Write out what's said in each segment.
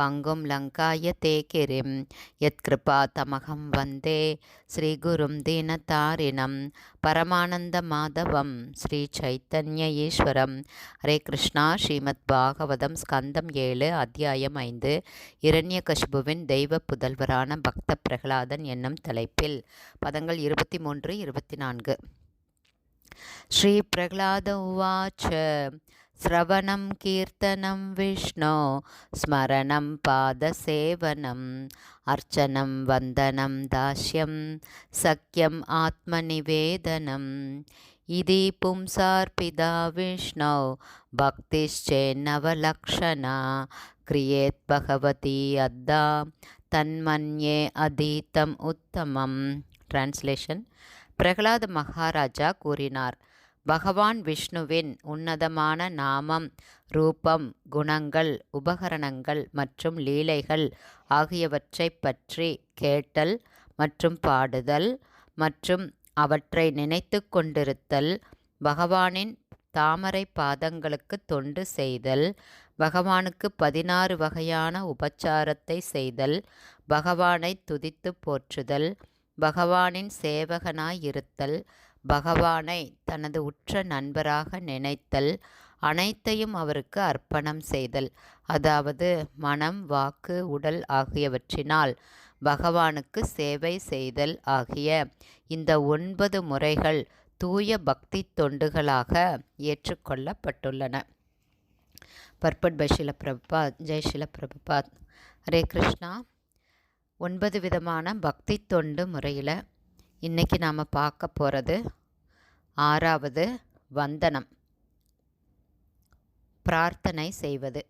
பங்கும் லங்காய தேகிரிம் யத்கிருபா தமகம் வந்தே ஸ்ரீகுரும் தீனதாரிணம் பரமானந்த மாதவம் ஸ்ரீ சைத்தன்ய ஈஸ்வரம். ஹரே கிருஷ்ணா ஸ்ரீமத் பாகவதம் ஸ்கந்தம் ஏழு அத்தியாயம் ஐந்து. இரண்ய கஷ்புவின் தெய்வ புதல்வரான பக்த பிரகலாதன் என்னும் தலைப்பில் பதங்கள் இருபத்தி மூன்று இருபத்தி நான்கு ஸ்ரீ பிரகலாத உவாச்ச श्रवणं कीर्तनं विष्णो स्मरणं पादसेवनम् अर्चनं वन्दनं दास्यं सख्यम् आत्मनिवेदनम् इति पुंसार्पिता विष्णौ भक्तिश्चेन्नवलक्षणा क्रियेत् भगवती अद्दा தன்மன்யே அதீத்தம் உத்தமம் டிரான்ஸ்லேஷன் பிரகலாத மகாராஜா கூறினார் பகவான் விஷ்ணுவின் உன்னதமான நாமம் ரூபம் குணங்கள் உபகரணங்கள் மற்றும் லீலைகள் ஆகியவற்றை பற்றி கேட்டல் மற்றும் பாடுதல் மற்றும் அவற்றை நினைத்து கொண்டிருத்தல் பகவானின் தாமரை பாதங்களுக்கு தொண்டு செய்தல் பகவானுக்கு பதினாறு வகையான உபச்சாரத்தை செய்தல் பகவானை துதித்து போற்றுதல் பகவானின் சேவகனாயிருத்தல் பகவானை தனது உற்ற நண்பராக நினைத்தல் அனைத்தையும் அவருக்கு அர்ப்பணம் செய்தல். அதாவது மனம் வாக்கு உடல் ஆகியவற்றினால் பகவானுக்கு சேவை செய்தல் ஆகிய இந்த ஒன்பது முறைகள் தூய பக்தி தொண்டுகளாக ஏற்றுக்கொள்ளப்பட்டுள்ளன. Purport by Srila Prabhupad Jai Srila Prabhupad Hare Krishna. ஒன்பது விதமான பக்தி தொண்டு முறையில் இன்றைக்கி நாம் பார்க்க போகிறது ஆறாவது வந்தனம். பிரார்த்தனை செய்வது.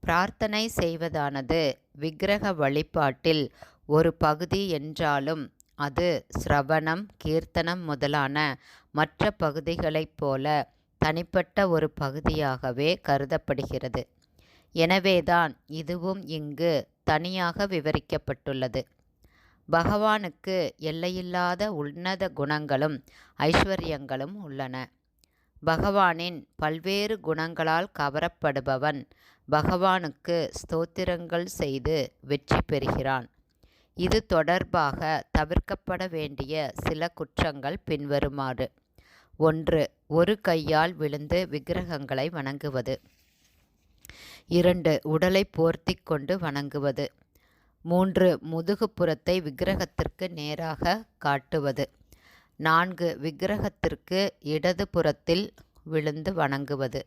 பிரார்த்தனை செய்வதானது விக்கிரக வழிபாட்டில் ஒரு பகுதி என்றாலும் அது சிரவணம் கீர்த்தனம் முதலான மற்ற பகுதிகளைப் போல தனிப்பட்ட ஒரு பகுதியாகவே கருதப்படுகிறது. எனவேதான் இதுவும் இங்கு தனியாக விவரிக்கப்பட்டுள்ளது. பகவானுக்கு எல்லையில்லாத உன்னத குணங்களும் ஐஸ்வர்யங்களும் உள்ளன. பகவானின் பல்வேறு குணங்களால் கவரப்படுபவன் பகவானுக்கு ஸ்தோத்திரங்கள் செய்து வெற்றி பெறுகிறான். இது தொடர்பாக தவிர்க்கப்பட வேண்டிய சில குற்றங்கள் பின்வருமாறு. ஒன்று ஒரு கையால் விழுந்து விக்கிரகங்களை வணங்குவது. இரண்டு உடலை போர்த்தி கொண்டு வணங்குவது. மூன்று முதுகுப்புறத்தை விக்கிரகத்திற்கு நேராக காட்டுவது. நான்கு விக்கிரகத்திற்கு இடது புறத்தில் விழுந்து வணங்குவது.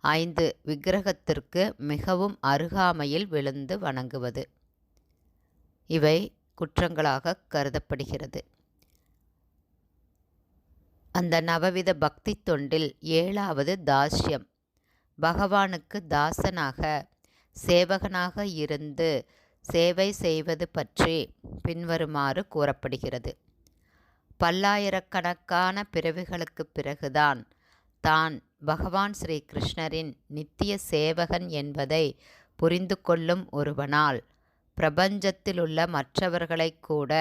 ஐந்து விக்கிரகத்திற்கு மிகவும் அருகாமையில் விழுந்து வணங்குவது. இவை குற்றங்களாக கருதப்படுகிறது. அந்த நவவித பக்தி தொண்டில் ஏழாவது தாஸ்யம். பகவானுக்கு தாசனாக சேவகனாக இருந்து சேவை செய்வது பற்றி பின்வருமாறு கூறப்படுகிறது. பல்லாயிரக்கணக்கான பிறவிகளுக்கு பிறகுதான் தான் பகவான் ஸ்ரீ கிருஷ்ணரின் நித்திய சேவகன் என்பதை புரிந்து கொள்ளும் ஒருவனால் பிரபஞ்சத்திலுள்ள மற்றவர்களை கூட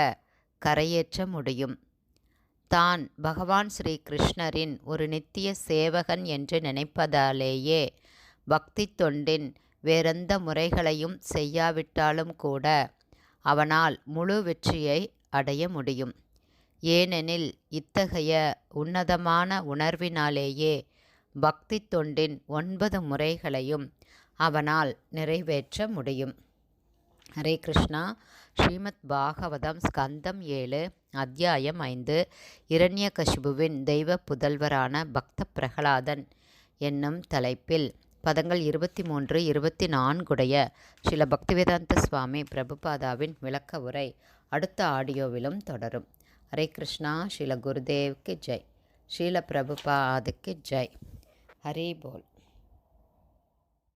கரையேற்ற முடியும். தான் பகவான் ஸ்ரீ கிருஷ்ணரின் ஒரு நித்திய சேவகன் என்று நினைப்பதாலேயே பக்தி தொண்டின் வேறெந்த முறைகளையும் செய்யாவிட்டாலும் கூட அவனால் முழு வெற்றியை அடைய முடியும். ஏனெனில் இத்தகைய உன்னதமான உணர்வினாலேயே பக்தி தொண்டின் ஒன்பது முறைகளையும் அவனால் நிறைவேற்ற முடியும். ஹரே கிருஷ்ணா. ஸ்ரீமத் பாகவதம் ஸ்கந்தம் ஏழு அத்தியாயம் ஐந்து இரண்ய கஷ்புவின் தெய்வ புதல்வரான பக்த பிரகலாதன் என்னும் தலைப்பில் பதங்கள் இருபத்தி மூன்று இருபத்தி நான்குடைய ஸ்ரீல பக்திவேதாந்த சுவாமி பிரபுபாதாவின் விளக்க உரை அடுத்த ஆடியோவிலும் தொடரும். ஹரே கிருஷ்ணா ஸ்ரீல குருதேவ்க்கு ஜெய். ஸ்ரீல பிரபுபாதுக்கு ஜெய். ஹரி போல்.